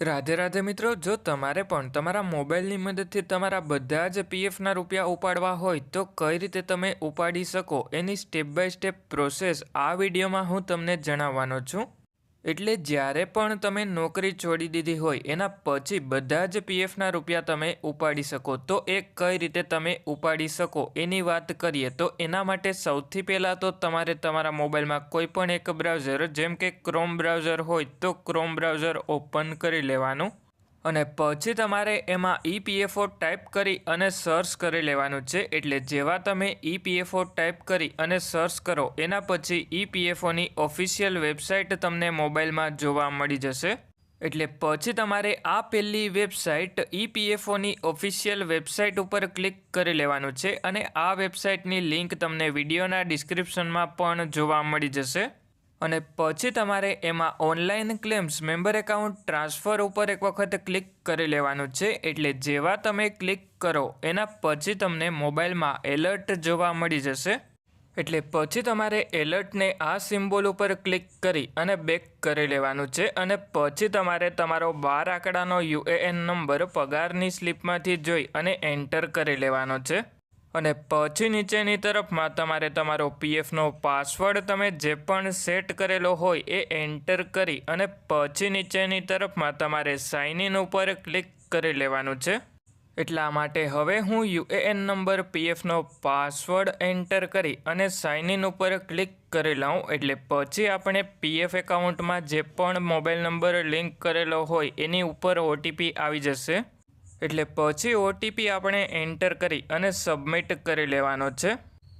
રાધે રાધે મિત્રો, જો તમારે પણ તમારા મોબાઈલની મદદથી તમારા બધા જ પીએફના રૂપિયા ઉપાડવા હોય, તો કઈ રીતે તમે ઉપાડી શકો? એની સ્ટેપ બાય સ્ટેપ પ્રોસેસ આ વિડીયોમાં હું તમને જણાવવાનો છું. એટલે જ્યારે પણ તમે નોકરી છોડી દીધી હોય, એના પછી બધા જ પીએફના રૂપિયા તમે ઉપાડી શકો. તો એ કઈ રીતે તમે ઉપાડી શકો એની વાત કરીએ, તો એના માટે સૌથી પહેલાં તો તમારે તમારા મોબાઈલમાં કોઈ પણ એક બ્રાઉઝર, જેમ કે ક્રોમ બ્રાઉઝર હોય, તો ક્રોમ બ્રાઉઝર ઓપન કરી લેવાનું. અને પછી તમારે એમાં ઈપીએફઓ ટાઈપ કરી અને સર્ચ કરી લેવાનું છે. એટલે જેવા તમે ઈપીએફઓ ટાઈપ કરી અને સર્ચ કરો, એના પછી ઈપીએફઓની ઓફિશિયલ વેબસાઇટ તમને મોબાઈલમાં જોવા મળી જશે. એટલે પછી તમારે આ પહેલી વેબસાઇટ ઈપીએફઓની ઓફિશિયલ વેબસાઇટ ઉપર ક્લિક કરી લેવાનું છે અને આ વેબસાઇટની લિંક તમને વિડીયોના ડિસ્ક્રિપ્શનમાં પણ જોવા મળી જશે. અને પછી તમારે એમાં online claims member account transfer ઉપર એક વખત ક્લિક કરી લેવાનું છે. એટલે જેવા તમે ક્લિક કરો, એના પછી તમને મોબાઈલમાં એલર્ટ જોવા મળી જશે. એટલે પછી તમારે એલર્ટને આ સિમ્બોલ ઉપર ક્લિક કરી અને બેક કરી લેવાનું છે. અને પછી તમારે તમારો બાર આંકડાનો યુએએન નંબર પગારની સ્લીપમાંથી જોઈ અને એન્ટર કરી લેવાનો છે. અને પછી નીચેની તરફમાં તમારે તમારો પીએફનો પાસવર્ડ તમે જે પણ સેટ કરેલો હોય એ એન્ટર કરી અને પછી નીચેની તરફમાં તમારે સાઇન ઇન ઉપર ક્લિક કરી લેવાનું છે. એટલા માટે હવે હું યુએએન નંબર પીએફનો પાસવર્ડ એન્ટર કરી અને સાઇન ઇન ઉપર ક્લિક કરી લઉં. એટલે પછી આપણે પીએફ એકાઉન્ટમાં જે પણ મોબાઈલ નંબર લિંક કરેલો હોય એની ઉપર ઓટીપી આવી જશે. એટલે પછી ઓટીપી આપણે એન્ટર કરી અને સબમિટ કરી લેવાનો છે.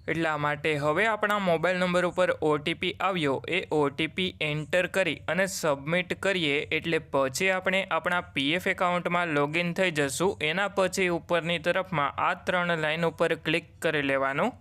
એટલા માટે હવે આપણા મોબાઈલ નંબર ઉપર ઓટીપી આવ્યો. એ ઓટીપી એન્ટર કરી અને સબમિટ કરીએ. એટલે પછી આપણે આપણા પીએફ એકાઉન્ટમાં લોગિન થઈ જશું. એના પછી ઉપરની તરફમાં આ ત્રણ લાઈન ઉપર ક્લિક કરી લેવાનું.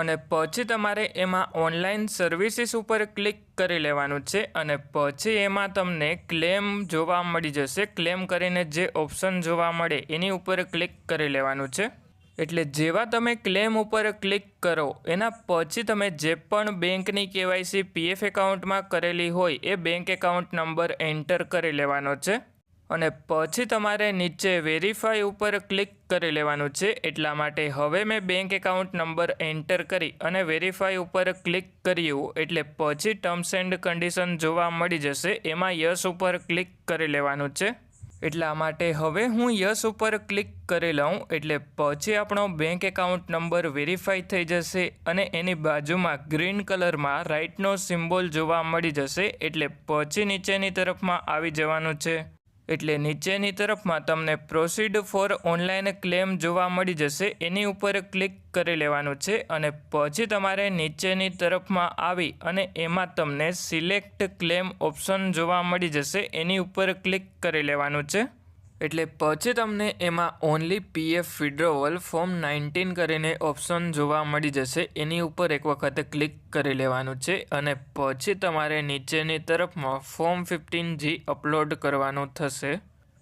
અને પછી તમારે એમાં ઓનલાઈન સર્વિસીસ ઉપર ક્લિક કરી લેવાનું છે અને પછી એમાં તમને ક્લેમ જોવા મળી જશે. ક્લેમ કરીને જે ઓપ્શન જોવા મળે એની ઉપર ક્લિક કરી લેવાનું છે. એટલે જેવા તમે ક્લેમ ઉપર ક્લિક કરો, એના પછી તમે જે પણ બેંકની કેવાયસી પીએફ એકાઉન્ટમાં કરેલી હોય, એ બેંક એકાઉન્ટ નંબર એન્ટર કરી લેવાનો છે. અને પછી તમારે નીચે વેરીફાઈ ઉપર ક્લિક કરી લેવાનું છે. એટલા માટે હવે મેં બેંક એકાઉન્ટ નંબર એન્ટર કરી અને વેરીફાઈ ઉપર ક્લિક કર્યું. એટલે પછી ટર્મ્સ એન્ડ કન્ડિશન જોવા મળી જશે. એમાં યસ ઉપર ક્લિક કરી લેવાનું છે. એટલા માટે હવે હું યસ ઉપર ક્લિક કરી લઉં. એટલે પછી આપણો બેંક એકાઉન્ટ નંબર વેરીફાઈ થઈ જશે અને એની બાજુમાં ગ્રીન કલરમાં રાઇટનો સિમ્બોલ જોવા મળી જશે. એટલે પછી નીચેની તરફમાં આવી જવાનું છે. એટલે નીચેની તરફમાં તમને પ્રોસીડ ફોર ઓનલાઈન ક્લેમ જોવા મળી જશે. એની ઉપર ક્લિક કરી લેવાનું છે અને પછી તમારે નીચેની તરફમાં આવી અને એમાં તમને સિલેક્ટ ક્લેમ ઓપ્શન જોવા મળી જશે. એની ઉપર ક્લિક કરી લેવાનું છે. એટલે પછી તમને એમાં only PF withdrawal form nineteen કરીને ઓપ્શન જોવા મળી જશે. એની ઉપર એક વખત ક્લિક કરી લેવાનું છે અને પછી તમારે નીચેની તરફમાં ફોર્મ ફિફ્ટીન જી અપલોડ કરવાનું થશે.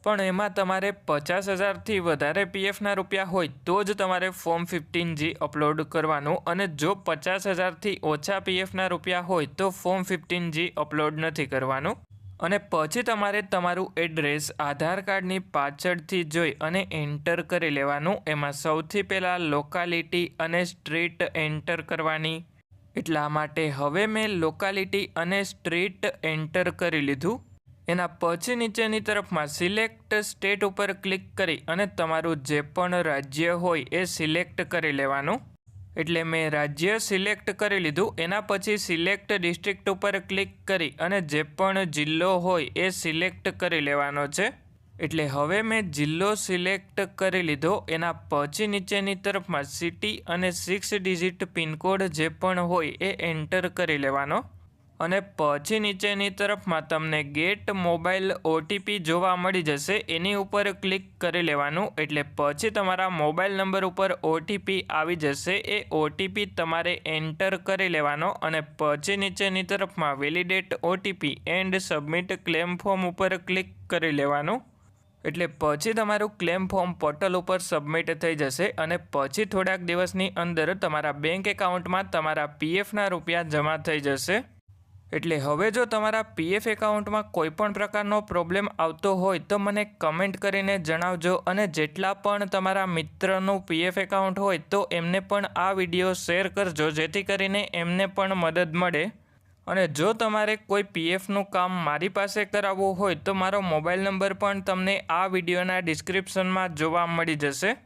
પણ એમાં તમારે પચાસ હજારથી વધારે પીએફના રૂપિયા હોય તો જ તમારે ફોર્મ ફિફ્ટીન જી અપલોડ કરવાનું અને જો પચાસ હજારથી ઓછા પીએફના રૂપિયા હોય તો ફોર્મ ફિફ્ટીન જી અપલોડ નથી કરવાનું. અને પછી તમારે તમારું એડ્રેસ, આધાર કાર્ડની પાછળથી જોઈ અને એન્ટર કરી લેવાનું. એમાં સૌથી પહેલાં લોકાલિટી અને સ્ટ્રીટ એન્ટર કરવાની. એટલા માટે હવે મેં લોકાલિટી અને સ્ટ્રીટ એન્ટર કરી લીધું. એના પછી નીચેની તરફમાં સિલેક્ટ સ્ટેટ ઉપર ક્લિક કરી અને તમારું જે પણ રાજ્ય હોય એ સિલેક્ટ કરી લેવાનું. એટલે મેં રાજ્ય સિલેક્ટ કરી લીધું. એના પછી સિલેક્ટ ડિસ્ટ્રિક્ટ ઉપર ક્લિક કરી અને જે પણ જિલ્લો હોય એ સિલેક્ટ કરી લેવાનો છે. એટલે હવે મેં જિલ્લો સિલેક્ટ કરી લીધો. એના પછી નીચેની તરફમાં સિટી અને સિક્સ ડિજિટ પિનકોડ જે પણ હોય એ એન્ટર કરી લેવાનો. અને પછી નીચેની તરફમાં તમને ગેટ મોબાઈલ ઓટીપી જોવા મળી જશે. એની ઉપર ક્લિક કરી લેવાનું. એટલે પછી તમારા મોબાઈલ નંબર ઉપર ઓટીપી આવી જશે. એ ઓટીપી તમારે એન્ટર કરી લેવાનો અને પછી નીચેની તરફમાં validate OTP and submit claim form ઉપર ક્લિક કરી લેવાનું. એટલે પછી તમારું ક્લેમ ફોર્મ પોર્ટલ ઉપર સબમિટ થઈ જશે અને પછી થોડાક દિવસની અંદર તમારા બેંક એકાઉન્ટમાં તમારા પીએફના રૂપિયા જમા થઈ જશે. એટલે હવે જો તમારા પીએફ એકાઉન્ટમાં કોઈ પણ પ્રકારનો પ્રોબ્લેમ આવતો હોય તો મને કમેન્ટ કરીને જણાવજો અને જેટલા પણ તમારા મિત્રનું પીએફ એકાઉન્ટ હોય તો એમને પણ આ વીડિયો શેર કરજો, જેથી કરીને એમને પણ મદદ મળે. અને જો તમારે કોઈ પીએફનું કામ મારી પાસે કરાવવું હોય તો મારો મોબાઈલ નંબર પણ તમને આ વિડીયોના ડિસ્ક્રિપ્શનમાં જોવા મળી જશે.